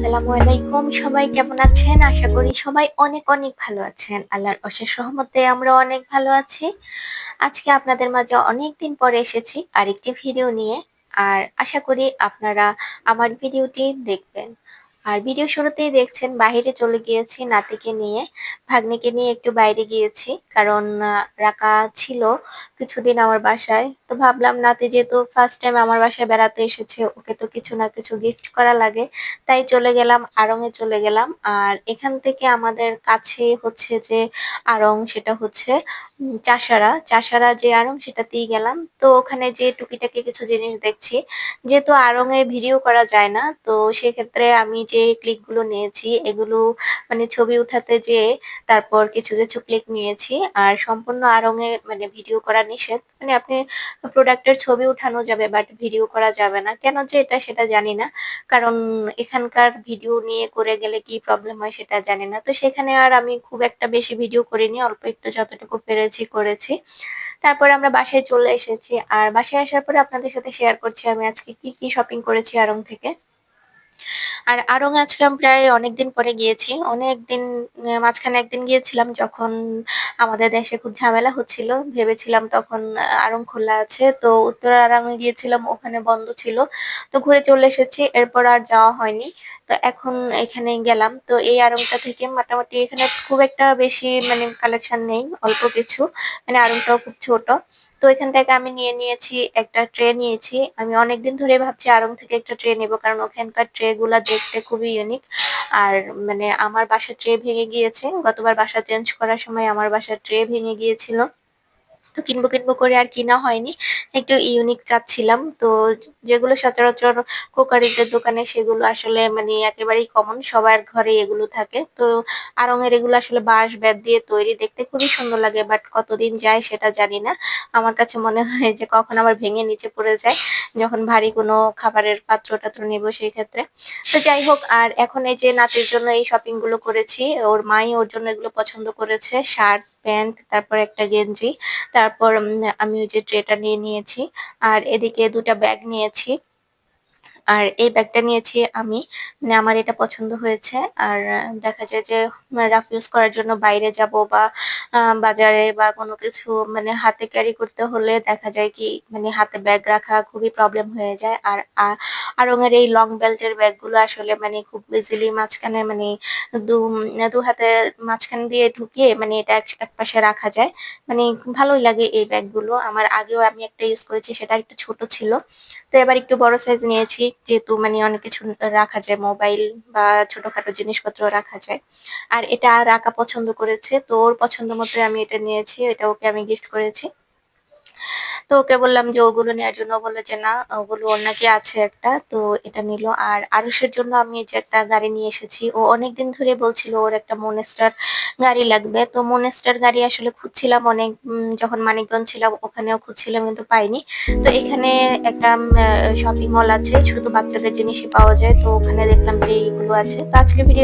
আসসালামু আলাইকুম। সবাই কেমন আছেন? আশা করি সবাই অনেক অনেক ভালো আছেন। আল্লাহর অশেষ রহমতে আমরা অনেক ভালো আছি। আজকে আপনাদের মাঝে অনেক দিন পরে এসেছি আরেকটি ভিডিও নিয়ে। আর আশা করি আপনারা আমার ভিডিওটি দেখবেন। আর ভিডিও শুরুতেই দেখছেন বাইরে চলে গিয়েছি নাতিকে নিয়ে। ভাগ্নিকে নিয়ে একটু বাইরে গিয়েছি, কারণ রাখা ছিল কিছুদিন আমার বাসায়। তো ভাবলাম, নাতি যেহেতু ফার্স্ট টাইম আমার বাসায় বেড়াতে এসেছে, ওকে তো কিছু না কিছু গিফট করা লাগে। তাই চলে গেলাম আড়ংয়ে চলে গেলাম। আর এখান থেকে আমাদের কাছে হচ্ছে যে আড়ং, সেটা হচ্ছে চাষারা। চাষারা যে আড়ং, সেটাতেই গেলাম। তো ওখানে যে টুকিটাকি কিছু জিনিস দেখছি, যেহেতু আড়ংয়ে ভিডিও করা যায় না, তো সেক্ষেত্রে আমি যে ক্লিকগুলো নিয়েছি, এগুলো মানে ছবি উঠাতে যে তারপর কিছু কিছু ক্লিক নিয়েছি। আর সম্পূর্ণ আড়ংয়ে মানে ভিডিও করা নিষেধ। মানে আপনি প্রোডাক্টের ছবি উঠানো যাবে বাট ভিডিও করা যাবে না। কেন যে এটা সেটা জানি না। কারণ এখানকার ভিডিও নিয়ে করে গেলে কি প্রবলেম হয় সেটা জানি না। তো সেখানে আর আমি খুব একটা বেশি ভিডিও করিনি, অল্প একটু যতটুকু পেরেছি, করেছি। তারপরে আমরা বাসায় চলে এসেছি। আর বাসায় আসার পরে আপনাদের সাথে শেয়ার করছি আমি আজকে কি কি শপিং করেছি আরং থেকে। আর আড়ং আজকে আমি প্রায় অনেকদিন পরে গিয়েছি। অনেকদিন দিন মাঝখানে একদিন গিয়েছিলাম যখন আমাদের দেশে খুব ঝামেলা হচ্ছিল। ভেবেছিলাম তখন আরং খোলা আছে। তো উত্তর আরামে গিয়েছিলাম, ওখানে বন্ধ ছিল। তো ঘুরে চলে এসেছি, এরপর আর যাওয়া হয়নি। তো এখন এখানে গেলাম। তো এই আড়ংটা থেকে মোটামুটি এখানে খুব একটা বেশি মানে কালেকশন নেই, অল্প কিছু। মানে আড়ংটাও খুব ছোট। তো এখান থেকে আমি নিয়ে নিয়েছি একটা ট্রে নিয়েছি। আমি অনেকদিন ধরে ভাবছি আড়ং থেকে একটা ট্রে নেব, কারণ ওখানকার ট্রে গুলা দেখতে খুবই ইউনিক আর মানে আমার বাসার ট্রে ভেঙে গিয়েছে। গতবার বাসা চেঞ্জ করার সময় আমার বাসার ট্রে ভেঙে গিয়েছিল। তো কিনবো কিনবো করে আর কিনা হয়নি। একটু ইউনিক চাচ্ছিলাম। তো যেগুলো সচরাচর কোকারিজের দোকানে সেগুলো আসলে মানে একেবারেই কমন সবার ঘরে এগুলো থাকে। তো আড়ং-এর এগুলো আসলে বাঁশ বেত দিয়ে তৈরি দেখতে খুবই সুন্দর লাগে বাট কতদিন যায় সেটা জানি না। আমার কাছে মনে হয় যে কখন আবার ভেঙে নিচে পড়ে যায়, যখন ভারী কোনো খাবারের পাত্র টাত্র নেব সেই ক্ষেত্রে। তো যাই হোক, আর এখন এই যে নাতির জন্য এই শপিংগুলো করেছি, ওর মাই ওর জন্য এগুলো পছন্দ করেছে, শার্ট, প্যান্ট, তারপর একটা গেঞ্জি তারপর আমি ওই যে ট্রেটা নিয়ে নিয়েছি আর এদিকে দুটা ব্যাগ নিয়েছি। আর এই ব্যাগটা নিয়েছি আমি। মানে আমার এটা পছন্দ হয়েছে। আর দেখা যায় যে রাফ ইউজ করার জন্য বাইরে যাব বা বাজারে বা কোনো কিছু মানে হাতে ক্যারি করতে হলে দেখা যায় কি মানে হাতে ব্যাগ রাখা খুবই প্রবলেম হয়ে যায়। আর, আ- আড়ং-এর এই লং বেল্টের ব্যাগগুলো আসলে মানে খুব ইজিলি মাঝখানে মানে দু দু হাতে মাঝখান দিয়ে ঢুকিয়ে মানে এটা এক পাশে রাখা যায়। মানে ভালোই লাগে এই ব্যাগগুলো। আমার আগেও আমি একটা ইউজ করেছি, সেটা একটু ছোট ছিল। তো এবার একটু বড় সাইজ নিয়েছি। যেহেতু মানে অনেক কিছু রাখা যায় মোবাইল বা ছোটখাটো জিনিসপত্র রাখা যায়। আর এটা রাখা পছন্দ করেছে, তো ওর পছন্দ মতো আমি এটা নিয়েছি, এটা ওকে আমি গিফট করেছি। তো ওকে বললাম যে ওগুলো নেওয়ার জন্য বলল যে, না, ওগুলো ওর নাকি আছে একটা। তো এটা নিল। আর আরুষের জন্য আমি যে একটা গাড়ি নিয়ে এসেছি, ও অনেকদিন ধরে বলছিল ওর একটা মনেস্টার গাড়ি লাগবে। তো মনেস্টার গাড়ি আসলে খুঁজছিলাম অনেক যখন মানিকগঞ্জ ছিলাম ওখানেও খুঁজছিলাম কিন্তু পাইনি। তো এখানে একটা শপিং মল আছে, শুধু বাচ্চাদের জিনিসই পাওয়া যায়। তো ওখানে দেখলাম যে এইগুলো আছে। তো আজকে ভিডিও